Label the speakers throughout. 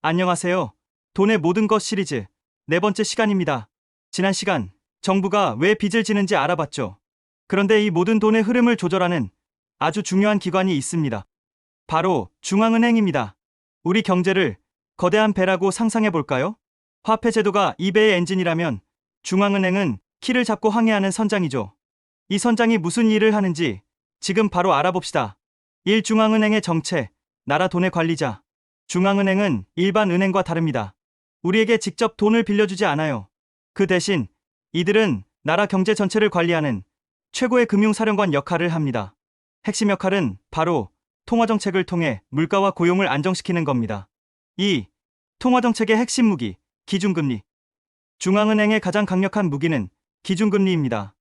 Speaker 1: 안녕하세요. 돈의 모든 것 시리즈 네 번째 시간입니다. 지난 시간 정부가 왜 빚을 지는지 알아봤죠. 그런데 이 모든 돈의 흐름을 조절하는 아주 중요한 기관이 있습니다. 바로 중앙은행입니다. 우리 경제를 거대한 배라고 상상해 볼까요? 화폐 제도가 이 배의 엔진이라면 중앙은행은 키를 잡고 항해하는 선장이죠. 이 선장이 무슨 일을 하는지 지금 바로 알아봅시다. 1. 중앙은행의 정체, 나라 돈의 관리자. 중앙은행은 일반 은행과 다릅니다. 우리에게 직접 돈을 빌려주지 않아요. 그 대신 이들은 나라 경제 전체를 관리하는 최고의 금융사령관 역할을 합니다. 핵심 역할은 바로 통화정책을 통해 물가와 고용을 안정시키는 겁니다. 2. 통화정책의 핵심 무기, 기준금리. 중앙은행의 가장 강력한 무기는 기준금리입니다.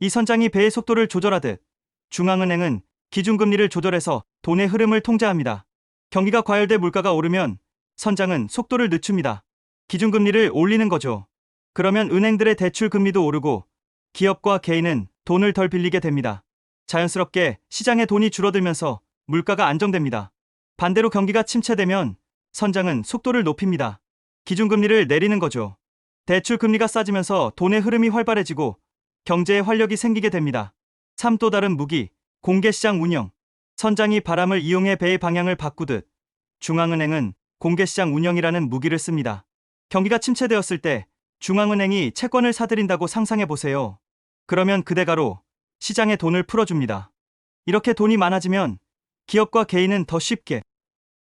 Speaker 1: 이 선장이 배의 속도를 조절하듯 중앙은행은 기준금리를 조절해서 돈의 흐름을 통제합니다. 경기가 과열돼 물가가 오르면 선장은 속도를 늦춥니다. 기준금리를 올리는 거죠. 그러면 은행들의 대출 금리도 오르고 기업과 개인은 돈을 덜 빌리게 됩니다. 자연스럽게 시장의 돈이 줄어들면서 물가가 안정됩니다. 반대로 경기가 침체되면 선장은 속도를 높입니다. 기준금리를 내리는 거죠. 대출 금리가 싸지면서 돈의 흐름이 활발해지고 경제에 활력이 생기게 됩니다. 3. 또 다른 무기, 공개시장 운영. 선장이 바람을 이용해 배의 방향을 바꾸듯 중앙은행은 공개시장 운영이라는 무기를 씁니다. 경기가 침체되었을 때 중앙은행이 채권을 사들인다고 상상해 보세요. 그러면 그 대가로 시장에 돈을 풀어줍니다. 이렇게 돈이 많아지면 기업과 개인은 더 쉽게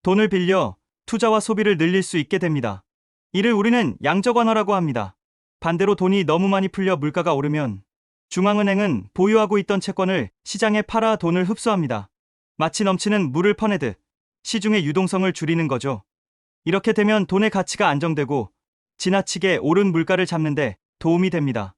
Speaker 1: 돈을 빌려 투자와 소비를 늘릴 수 있게 됩니다. 이를 우리는 양적 완화라고 합니다. 반대로 돈이 너무 많이 풀려 물가가 오르면 중앙은행은 보유하고 있던 채권을 시장에 팔아 돈을 흡수합니다. 마치 넘치는 물을 퍼내듯 시중의 유동성을 줄이는 거죠. 이렇게 되면 돈의 가치가 안정되고 지나치게 오른 물가를 잡는데 도움이 됩니다.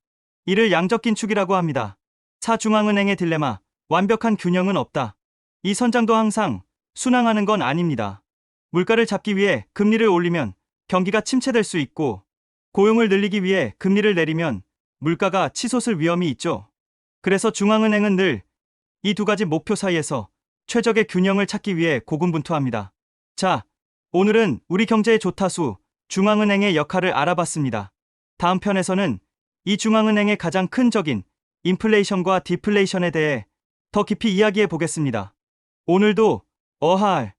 Speaker 1: 이를 양적 긴축이라고 합니다. 사중앙은행의 딜레마, 완벽한 균형은 없다. 이 선장도 항상 순항하는 건 아닙니다. 물가를 잡기 위해 금리를 올리면 경기가 침체될 수 있고 고용을 늘리기 위해 금리를 내리면 물가가 치솟을 위험이 있죠. 그래서 중앙은행은 늘 이 두 가지 목표 사이에서 최적의 균형을 찾기 위해 고군분투합니다. 자, 오늘은 우리 경제의 조타수 중앙은행의 역할을 알아봤습니다. 다음 편에서는 이 중앙은행의 가장 큰 적인 인플레이션과 디플레이션에 대해 더 깊이 이야기해 보겠습니다. 오늘도 어하알